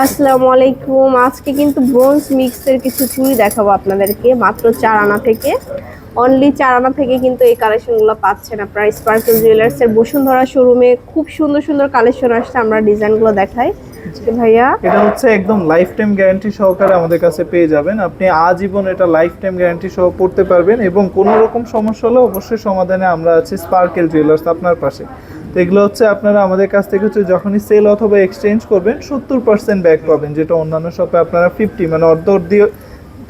আসসালামু আলাইকুম আজকে কিন্তু ব্রোঞ্জ মিক্সের কিছু চুড়ি দেখাবো আপনাদেরকে মাত্র চার আনা থেকে। অনলি চার আনা থেকে কিন্তু এই কালেকশনগুলো পাচ্ছেন আপনারা। স্পার্কেল জুয়েলার্সের বসুন্ধরা শোরুমে খুব সুন্দর সুন্দর কালেকশন আসছে আমরা ডিজাইনগুলো দেখাই। ভাইয়া। এটা হচ্ছে একদম লাইফ টাইম গ্যারান্টি সহকারে আমাদের কাছে পেয়ে যাবেন। আপনি আজীবন এটা লাইফ টাইম গ্যারান্টি সহ পড়তে পারবেন এবং কোনো রকম সমস্যা হলে অবশ্যই সমাধানে আমরা আছি স্পার্কেল জুয়েলার্স আপনার পাশে। তো এগুলো হচ্ছে আপনারা আমাদের কাছ থেকে হচ্ছে যখনই সেল অথবা এক্সচেঞ্জ করবেন সত্তর পার্সেন্ট ব্যাক পাবেন যেটা অন্যান্য শপে আপনারা ফিফটি মানে অর্ধ দিয়ে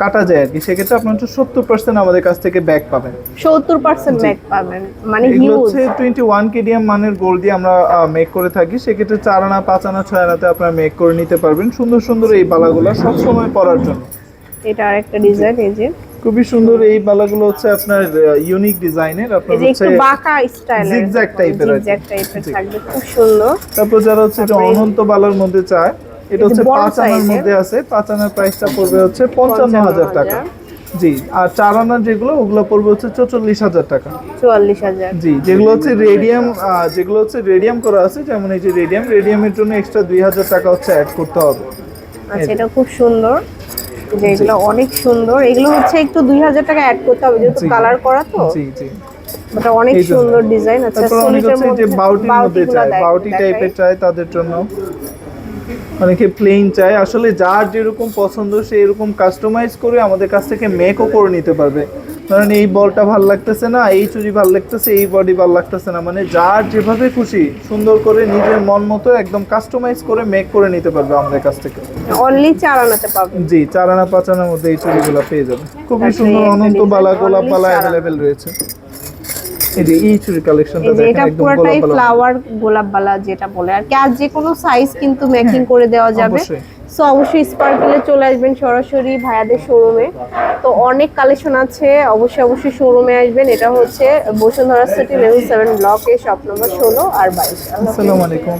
কাটা যায় আর কি। সেক্ষেত্রে আপনার হচ্ছে সত্তর পার্সেন্ট আমাদের কাছ থেকে ব্যাক পাবেন। সত্তর পার্সেন্ট ব্যাক পাবেন মানে এগুলো হচ্ছে টোয়েন্টি ওয়ান কেডিএম মানের গোল্ড দিয়ে আমরা মেক করে থাকি। সেক্ষেত্রে চার আনা পাঁচ আনা ছয় আনাতে আপনারা মেক করে নিতে পারবেন সুন্দর সুন্দর এই বালাগুলো সবসময় পরার জন্য। এটা আর একটা ডিজাইন এই যে। খুবই সুন্দর এই বালাগুলো হচ্ছে আপনার ইউনিক ডিজাইনের আপনার হচ্ছে একটু বাঁকা স্টাইলের zigzag type-এর জিগজ্যাগ টাইপের থাকবে খুব সুন্দর। তারপর যারা হচ্ছে যে অনন্ত বালার মধ্যে চায় এটা হচ্ছে পাঁচ আনার মধ্যে আছে পাঁচ আনার প্রাইসটা পড়বে হচ্ছে পঞ্চান্ন হাজার টাকা। জি আর চার আনার যেগুলো ওগুলো পড়বে হচ্ছে চৌচল্লিশ হাজার টাকা। চুয়াল্লিশ হাজার। জি যেগুলো হচ্ছে রেডিয়াম যেগুলো হচ্ছে রেডিয়াম করা আছে যেমন এই যে রেডিয়াম রেডিয়ামের জন্য এক্সট্রা দুই হাজার টাকা হচ্ছে অ্যাড করতে হবে। আচ্ছা এটা খুব সুন্দর। যে এগুলো অনেক সুন্দর। এগুলো হচ্ছে একটু দুই হাজার টাকা অ্যাড করতে হবে যেহেতু কালার করা তো। জি জি। এটা অনেক সুন্দর ডিজাইন বাউটির মধ্যে বাউটি টাইপের তাদের জন্য। অনেকে প্লেন চায়। আসলে যার যেরকম পছন্দ সে এরকম কাস্টমাইজ করে আমাদের কাছ থেকে মেকও করে নিতে পারবে। ধরেন এই বলটা ভালো লাগতেছে না এই চুরি ভালো লাগতেছে এই বডি ভালো লাগতেছে না। মানে যার যেভাবে খুশি সুন্দর করে নিজের মন মতো একদম কাস্টমাইজ করে মেক করে নিতে পারবে আমাদের কাছ থেকে। অনলি চার আনাতে পাবেন জি চার আনা পাঁচ আনার মধ্যে এই চুড়িগুলো পেয়ে যাবে। খুবই সুন্দর একটা অনন্ত বালা গোলাপ বালা চার অ্যাভেলেবেল রয়েছে। এই যে এই চুড়ি কালেকশনটা দেখেন এটা পুরোটাই ফ্লাওয়ার গোলাপ বালা যেটা বলে। আর কি আর যে কোনো সাইজ কিন্তু মেকিং করে দেওয়া যাবে। সো অবশ্যই স্পার্কেলে চলে আসবেন সরাসরি ভাইয়াদের শোরুমে তো অনেক কালেকশন আছে, অবশ্যই অবশ্যই শোরুমে আসবেন। এটা হচ্ছে বসুন্ধরা সিটি লেভেল সেভেন ব্লকে শপ নম্বর ষোলো আর বাইশ। আসসালামু আলাইকুম।